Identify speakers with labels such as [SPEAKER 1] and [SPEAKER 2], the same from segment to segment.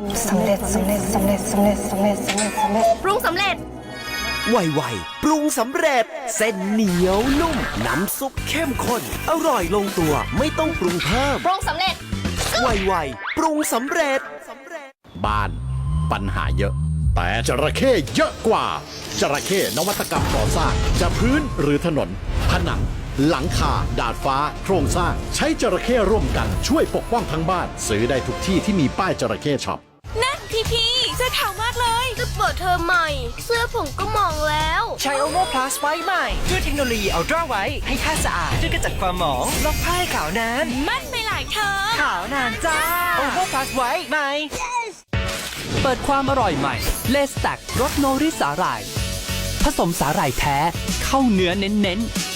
[SPEAKER 1] สำเร็จสำเร็จสำเร็จสำเร็จสำเร็จสำเร็จสำเร็จ
[SPEAKER 2] ปรุงสำเร็จ
[SPEAKER 3] ไวๆปรุงสำเร็จ เส้นเหนียวนุ่ม น้ำซุปเข้มข้น อร่อยลงตัวไม่ต้องปรุงเพิ่ม
[SPEAKER 2] ปรุงสำเร็จ
[SPEAKER 3] ไวๆปรุงสำเร็จ
[SPEAKER 4] บ้าน ปัญหาเยอะ แต่จระเข้เยอะกว่า จระเข้นวัตกรรมก่อสร้าง จะพื้นหรือถนน ผนัง หลังคา ดาดฟ้า โครงสร้าง ใช้จระเข้ร่วมกัน ช่วยปกป้องทั้งบ้าน ซื้อได้ทุกที่ที่มีป้ายจระเข้ช็อป
[SPEAKER 5] นั่น พี่พี่เสื้อขาวมากเลย
[SPEAKER 2] จะเปิดเทอมใหม่ เสื้อผมก็มองแล้ว
[SPEAKER 6] ใช้ OVO Plus ไว้ใหม่ด้วยเทคโนโลยี Ultra ไว้ให้ผ้าสะอาดด้วยกระจัดความหมองลอกผ้าให้ขาวนาน
[SPEAKER 5] มั่นไปหลายเธอ
[SPEAKER 6] ขาวนานจ้า OVO Plus ไว้ใหม่เปิดความอร่อยใหม่เลสแต็กรสโนริสาหร่าย ผสมสาหร่ายแท้เข้าเนื้อเน้นๆ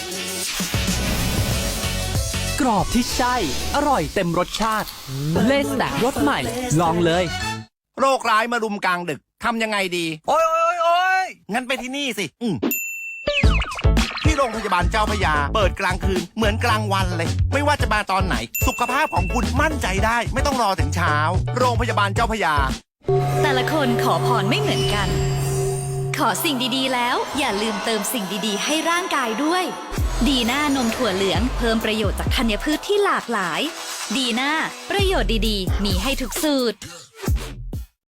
[SPEAKER 6] กรอบที่ใช่ อร่อยเต็มรสชาติ เลสแต็กรสใหม่ ลองเลย
[SPEAKER 7] โรคร้ายมารุมกลางดึกทำยังไงดี โอ้ยโอ้ยโอ้ยงั้นไปที่นี่สิอืมที่โรงพยาบาลเจ้าพระยา เปิดกลางคืนเหมือนกลางวันเลย ไม่ว่าจะมาตอนไหน สุขภาพของคุณมั่นใจได้ ไม่ต้องรอถึงเช้า โรงพยาบาลเจ้าพระยา
[SPEAKER 5] แต่ละคนขอพรไม่เหมือนกัน ขอสิ่งดีๆ แล้ว อย่าลืมเติมสิ่งดีๆ ให้ร่างกายด้วย ดีหน้านมถั่วเหลืองเพิ่มประโยชน์จากธัญพืชที่หลากหลาย ดีหน้าประโยชน์ดีๆ มีให้ทุกสูตร